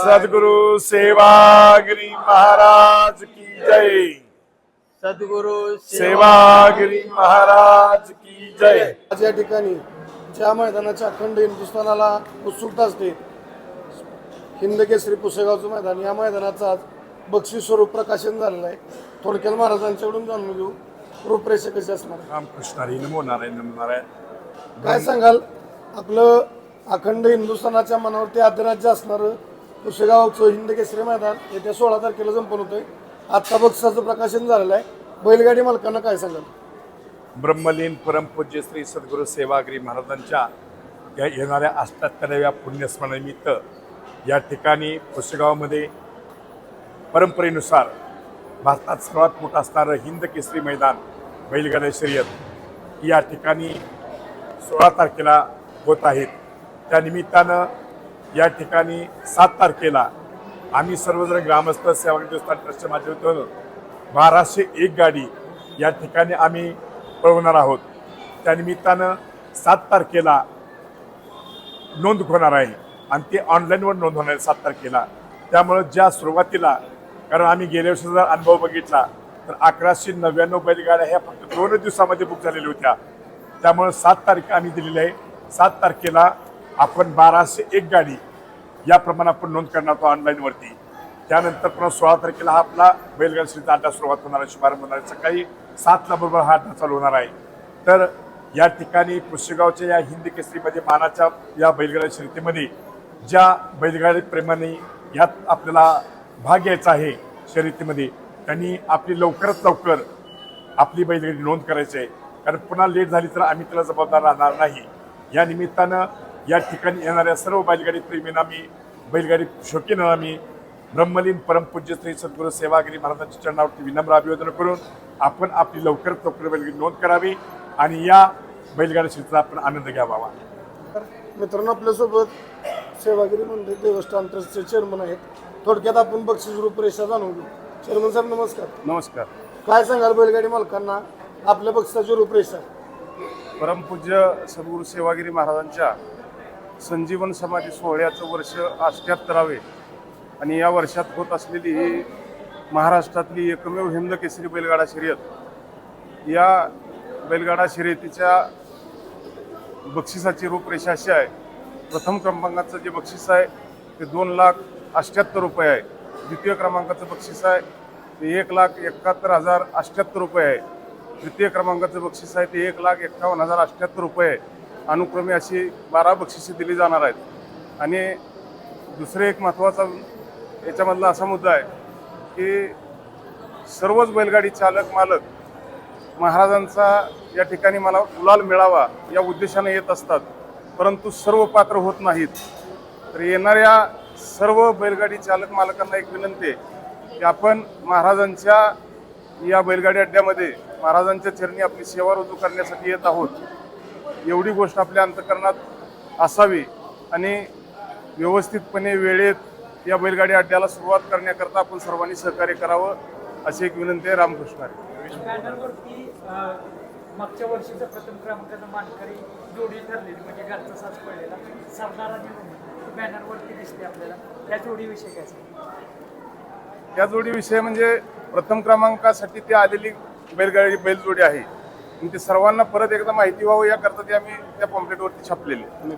सद्गुरु सेवागिरी महाराज की जय। सद्गुरु सेवागिरी महाराज की जय। आज या ठिकाणी ज्या मैदानाच्या अखंड हिंदुस्थानाला उत्सुकता असते हिंद केसरी पुसेगावचं मैदान या मैदानाचं आज बक्षीस स्वरूप प्रकाशन झालेलं आहे. थोडक्यात महाराजांच्याकडून जाणून घेऊ. रूपरेषा कशी असणार. रामकृष्ण हरी नमो नारायण नमो नारायण काय सांगाल? आपलं अखंड हिंदुस्थानाच्या मनावरती आदराज्य असणारं पुसेगावचं हिंद केसरी मैदान येत्या सोळा तारखेला संपन्न होतंय. आत्ता बक्षाचं प्रकाशन झालेलं आहे. बैलगाडी मालकांना काय सांगाल? ब्रह्मलीन परमपूज्य श्री सद्गुरू सेवागिरी महाराजांच्या या येणाऱ्या अष्टात्तराव्या पुण्यस्मरणानिमित्त या ठिकाणी पुसेगावमध्ये परंपरेनुसार भारतात सर्वात मोठं असणारं हिंद केसरी मैदान बैलगाड्या शर्यत या ठिकाणी सोळा तारखेला होत आहेत त्या निमित्तानं या ठिकाणी सात तारखेला आम्ही सर्वजण ग्रामस्थ सेवा हिंदुस्थान ट्रस्टच्या माध्यमातून बाराशे एक गाडी या ठिकाणी आम्ही पळवणार आहोत. त्यानिमित्तानं सात तारखेला नोंद होणार आहे आणि ते ऑनलाईनवर नोंद होणार आहे सात तारखेला. त्यामुळं ज्या सुरुवातीला कारण आम्ही गेल्या वर्षी जर अनुभव बघितला तर अकराशे नव्याण्णव बैलगाड्या ह्या फक्त दोन दिवसामध्ये बुक झालेल्या होत्या. त्यामुळं सात तारखे आम्ही दिलेली आहे. सात तारखेला आपण बाराशे एक गाडी याप्रमाणे आपण नोंद करणार आहोत ऑनलाईनवरती त्यानंतर पुन्हा सोळा तारखेला हा आपला बैलगाडी श्रीचा अड्डा सुरुवात होणार आहे. शुभारंभ होणार आहे. सकाळी सातला बरोबर हा अड्डा चालू होणार आहे. तर या ठिकाणी पुष्यगावच्या या हिंदी केसरीमध्ये मानाच्या या बैलगाडी शर्यतीमध्ये ज्या बैलगाडी प्रेमाने यात आपल्याला भाग घ्यायचा आहे शर्यतीमध्ये त्यांनी आपली लवकरात लवकर आपली बैलगाडी नोंद करायची आहे. कारण पुन्हा लेट झाली तर आम्ही त्याला जबाबदार राहणार नाही. या निमित्तानं या ठिकाणी येणाऱ्या सर्व बैलगाडी प्रेमींना मी बैलगाडी शौकीनांना मी ब्रह्मलीन परमपूज्य श्री सद्गुरू सेवागिरी महाराजांच्या चरणावरती विनम्र अभिवादन करून आपण आपली लवकरात लवकर बैलगाडी नोंद करावी आणि या बैलगाडी क्षेत्रात आपण आनंद घ्यावा. तर मित्रांनो आपल्यासोबत सेवागिरी मंदिर देवस्थान ट्रस्टचे चेअरमन आहेत. थोडक्यात आपण बक्षीस रूपरेषा जाणून घेऊ. चेअरमन साहेब नमस्कार. नमस्कार. काय सांगाल बैलगाडी मालकांना? आपल्या बक्षिसाची रूपरेषा. परमपूज्य सद्गुरू सेवागिरी महाराजांच्या संजीवन समाधी सोहळ्याचं वर्ष अष्ट्याहत्तरावे. आणि या वर्षात होत असलेली ही महाराष्ट्रातली एकमेव हिंद केसरी बैलगाडा शर्यत. या बैलगाडा शर्यतीच्या बक्षिसाची रूपरेषा अशी आहे. प्रथम क्रमांकाचं जे बक्षीस आहे ते दोन लाख अष्ट्याहत्तर रुपये आहे. द्वितीय क्रमांकाचं बक्षीस आहे ते एक लाख एकाहत्तर हजार अष्ट्याहत्तर रुपये आहे. तृतीय क्रमांकाचं बक्षीस आहे ते एक लाख एकावन्न हजार अष्ट्याहत्तर रुपये आहे. अनुक्रमे अशी बारा बक्षिसे दिली जाणार आहेत. आणि दुसरे एक महत्त्वाचा याच्यामधला असा मुद्दा आहे की सर्वच बैलगाडी चालक मालक महाराजांचा या ठिकाणी मला गुलाल मिळावा या उद्देशाने येत असतात. परंतु सर्व पात्र होत नाहीत. तर येणाऱ्या सर्व बैलगाडी चालक मालकांना एक विनंती आहे की आपण महाराजांच्या या बैलगाडी अड्ड्यामध्ये महाराजांच्या चरणी आपली सेवा रुजू करण्यासाठी येत आहोत. एवढी गोष्ट आपल्या अंतकरणात असावी आणि व्यवस्थितपणे वेळेत या बैलगाडी अड्ड्याला सुरुवात करण्याकरता आपण सर्वांनी सहकार्य करावं अशी एक विनंती आहे रामकृष्ण हरी. बॅनरवरती अं, मागच्या वर्षीचा प्रथम क्रमांकाचा मानकरी जोडी ठरलेली म्हणजे घरचा साज पडलेला सरदार आणि रोमन बॅनरवरती दिसते आपल्याला. त्या काय जोडीविषयी म्हणजे प्रथम क्रमांकासाठी ती आलेली बैलगाडी बैलजोडी आहे. आणि ते सर्वांना परत एकदा माहिती व्हावं याकरता ते आम्ही त्या पॉम्पलेटवरती छापलेले.